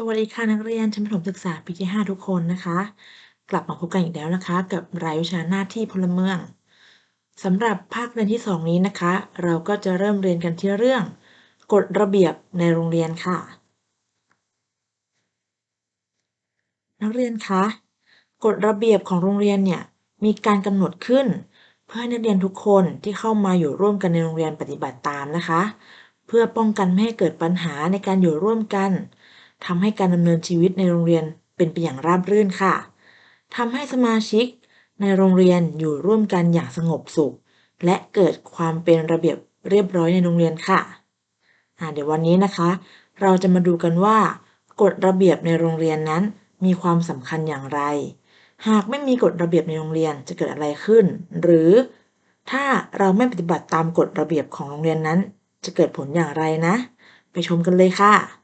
สวัสดีค่ะนักเรียนชั้นประถมศึกษาปีที่ 5 ทุกคนนะคะ กลับมาพบกันอีกแล้วนะคะ กับรายวิชาหน้าที่พลเมืองสำหรับภาคเรียนที่ 2 นี้นะคะ เราก็จะเริ่มเรียนกันที่เรื่อง กฎระเบียบในโรงเรียนค่ะ นักเรียนคะกฎระเบียบของโรงเรียนเนี่ยมีการกำหนดขึ้น เพื่อให้นักเรียนทุกคนที่เข้ามาอยู่ร่วมกันในโรงเรียนปฏิบัติตามนะคะ เพื่อป้องกันไม่ให้เกิดปัญหาในการอยู่ร่วมกัน ทำให้การดำเนินชีวิตในโรงเรียนเป็นไปอย่างราบรื่นค่ะทำให้สมาชิกในโรงเรียนอยู่ร่วมกันอย่างสงบสุข และเกิดความเป็นระเบียบเรียบร้อยในโรงเรียนค่ะเดี๋ยววันนี้นะคะ เราจะมาดูกันว่ากฎระเบียบในโรงเรียนนั้นมีความสำคัญอย่างไร หากไม่มีกฎระเบียบในโรงเรียนจะเกิดอะไรขึ้น หรือถ้าเราไม่ปฏิบัติตามกฎระเบียบของโรงเรียนนั้น จะเกิดผลอย่างไรนะ ไปชมกันเลยค่ะ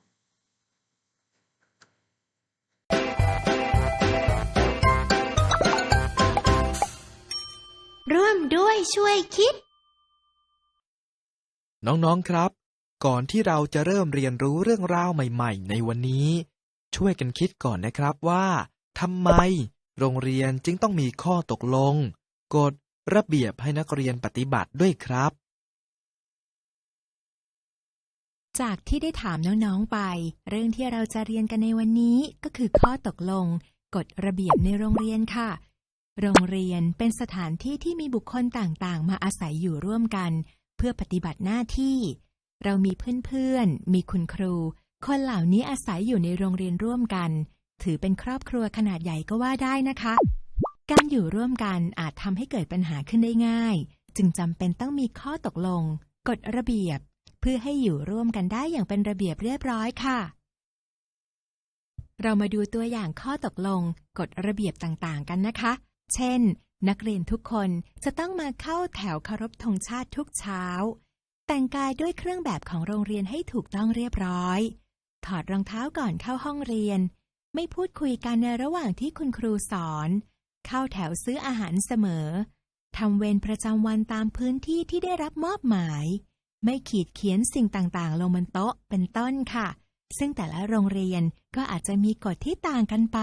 ช่วยคิด น้องๆครับ ก่อนที่เราจะเริ่มเรียนรู้เรื่องราวใหม่ ๆ ในวันนี้ ช่วยกันคิดก่อนนะครับว่าทำไม โรงเรียนจึงต้องมีข้อตกลง กฎระเบียบให้นักเรียนปฏิบัติด้วยครับ จากที่ได้ถามน้องๆไป เรื่องที่เราจะเรียนกันในวันนี้ก็คือข้อตกลง กฎระเบียบในโรงเรียนค่ะ โรงเรียนเป็นสถานที่ที่มีบุคคลต่างๆ มาอาศัยอยู่ร่วมกัน เพื่อปฏิบัติหน้าที่ เรามีเพื่อนๆ มีคุณครู คนเหล่านี้อาศัยอยู่ในโรงเรียนร่วมกัน ถือเป็นครอบครัวขนาดใหญ่ก็ว่าได้นะคะ การอยู่ร่วมกันอาจทำให้เกิดปัญหาขึ้นได้ง่าย จึงจำเป็นต้องมีข้อตกลง กฎระเบียบ เพื่อให้อยู่ร่วมกันได้อย่างเป็นระเบียบเรียบร้อยค่ะเรามาดูตัวอย่างข้อตกลงกฎระเบียบต่างๆ กันนะคะ เช่น นักเรียนทุกคนจะต้องมาเข้าแถวเคารพธงชาติทุกเช้า แต่งกายด้วยเครื่องแบบของโรงเรียนให้ถูกต้องเรียบร้อย ถอดรองเท้าก่อนเข้าห้องเรียน ไม่พูดคุยกันในระหว่างที่คุณครูสอน เข้าแถวซื้ออาหารเสมอทำเวรประจำวันตามพื้นที่ที่ได้รับมอบหมาย ไม่ขีดเขียนสิ่งต่างๆ ลงบนโต๊ะเป็นต้นค่ะ ซึ่งแต่ละโรงเรียนก็อาจจะมีกฎที่ต่างกันไป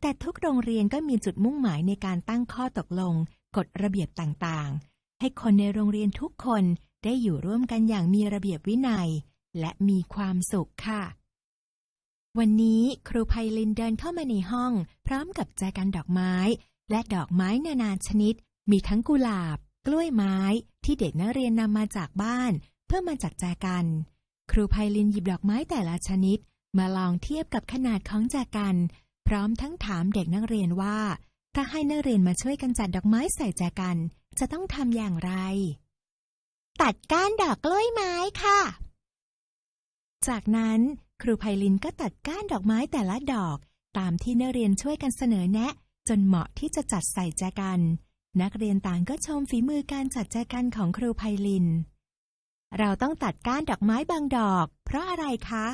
แต่ทุกโรงเรียนก็มีจุดมุ่งหมายในการตั้งข้อตกลง กฎระเบียบต่างๆ ให้คนในโรงเรียนทุกคนได้อยู่ร่วมกันอย่างมีระเบียบวินัย และมีความสุขค่ะ วันนี้ครูไพลินเดินเข้ามาในห้อง พร้อมกับแจกันดอกไม้ และดอกไม้นานาชนิด มีทั้งกุหลาบ กล้วยไม้ ที่เด็กนักเรียนนำมาจากบ้าน เพื่อมาจัดแจกัน ครูไพลินหยิบดอกไม้แต่ละชนิด มาลองเทียบกับขนาดของแจกัน พร้อมทั้งถามเด็กนักเรียนว่า ถ้าให้นักเรียนมาช่วยกันจัดดอกไม้ใส่แจกัน จะต้องทำอย่างไร ตัดก้านดอกกล้วยไม้ค่ะ จากนั้นครูไพลินก็ตัดก้านดอกไม้แต่ละดอกตามที่นักเรียนช่วยกันเสนอแนะ จนเหมาะที่จะจัดใส่แจกัน นักเรียนต่างก็ชมฝีมือการจัดแจกันของครูไพลิน เราต้องตัดก้านดอกไม้บางดอก เพราะอะไรคะ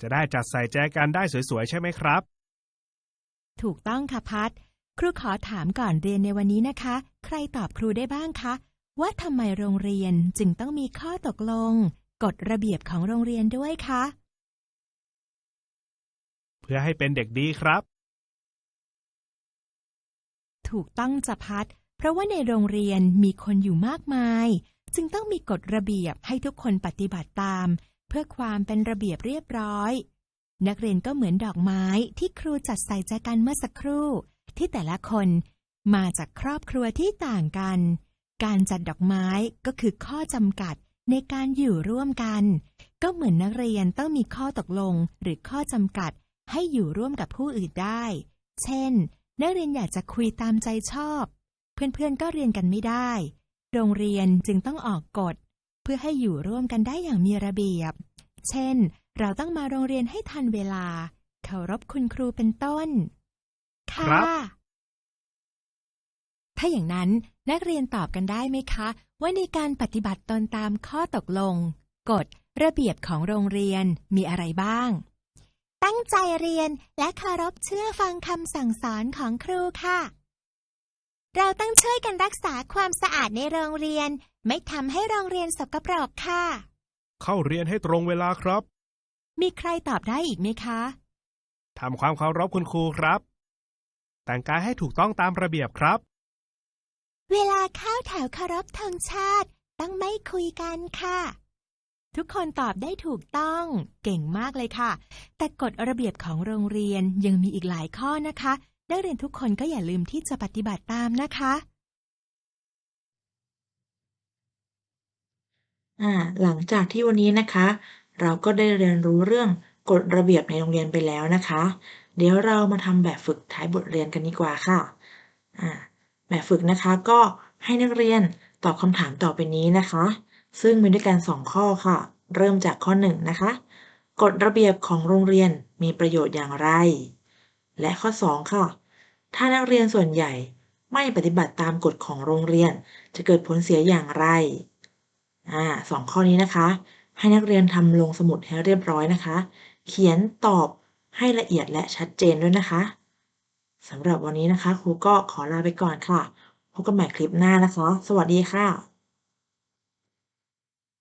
จะได้จัดใส่แจกันได้สวยๆ ใช่ไหมครับ ถูกต้องค่ะพัดครูขอถามก่อนเรียนในวันนี้นะคะ ใครตอบครูได้บ้างคะ ว่าทำไมโรงเรียนจึงต้องมีข้อตกลง กฎระเบียบของโรงเรียนด้วยคะ เพื่อให้เป็นเด็กดีครับ ถูกต้องจะพัด เพราะว่าในโรงเรียนมีคนอยู่มากมาย จึงต้องมีกฎระเบียบให้ทุกคนปฏิบัติตาม เพื่อความเป็นระเบียบเรียบร้อย นักเรียนก็เหมือนดอกไม้ที่ครูจัดใส่แจกันเมื่อสักครู่ ที่แต่ละคนมาจากครอบครัวที่ต่างกัน การจัดดอกไม้ก็คือข้อจำกัดในการอยู่ร่วมกัน ก็เหมือนนักเรียนต้องมีข้อตกลงหรือข้อจำกัดให้อยู่ร่วมกับผู้อื่นได้ เช่น นักเรียนอยากจะคุยตามใจชอบ เพื่อนๆก็เรียนกันไม่ได้ โรงเรียนจึงต้องออกกฎ เพื่อให้อยู่ร่วมกันได้อย่างมีระเบียบ เช่น เราต้องมาโรงเรียนให้ทันเวลา เคารพคุณครูเป็นต้น ค่ะครับถ้าอย่างนั้นนักเรียนตอบกันได้ไหมคะ ว่าในการปฏิบัติตนตามข้อตกลง กฎ ระเบียบของโรงเรียนมีอะไรบ้าง ตั้งใจเรียนและเคารพเชื่อฟังคำสั่งสอนของครูค่ะ เราต้องช่วยกันรักษาความสะอาดในโรงเรียน ไม่ทำให้โรงเรียนสกปรกค่ะ เข้าเรียนให้ตรงเวลาครับ มีใครตอบได้อีกไหมคะ ทำความเคารพคุณครูครับ แต่งกายให้ถูกต้องตามระเบียบครับ เวลาเข้าแถวเคารพธงชาติ ต้องไม่คุยกันค่ะ ทุกคนตอบได้ถูกต้อง เก่งมากเลยค่ะ แต่กฎระเบียบของโรงเรียนยังมีอีกหลายข้อนะคะ นักเรียนทุกคนก็อย่าลืมที่จะปฏิบัติตามนะคะ อ่าหลังจากที่วันนี้นะคะ เราก็ได้เรียนรู้เรื่องกฎระเบียบในโรงเรียนไปแล้วนะคะ เดี๋ยวเรามาทำแบบฝึกท้ายบทเรียนกันดีกว่าค่ะแบบฝึกนะคะก็ให้นักเรียนตอบคำถามต่อไปนี้นะคะ ซึ่งมีด้วยกันสองข้อค่ะ เริ่มจากข้อหนึ่งนะคะ กฎระเบียบของโรงเรียนมีประโยชน์อย่างไร และข้อสองค่ะ ถ้านักเรียนส่วนใหญ่ไม่ปฏิบัติตามกฎของโรงเรียน จะเกิดผลเสียอย่างไรอ่าสองข้อนี้นะคะ ให้นักเรียนทำลงสมุดให้เรียบร้อยนะคะ เขียนตอบให้ละเอียดและชัดเจนด้วยนะคะสำหรับวันนี้นะคะ ครูก็ขอลาไปก่อนค่ะ พบกันใหม่คลิปหน้านะคะ สวัสดีค่ะ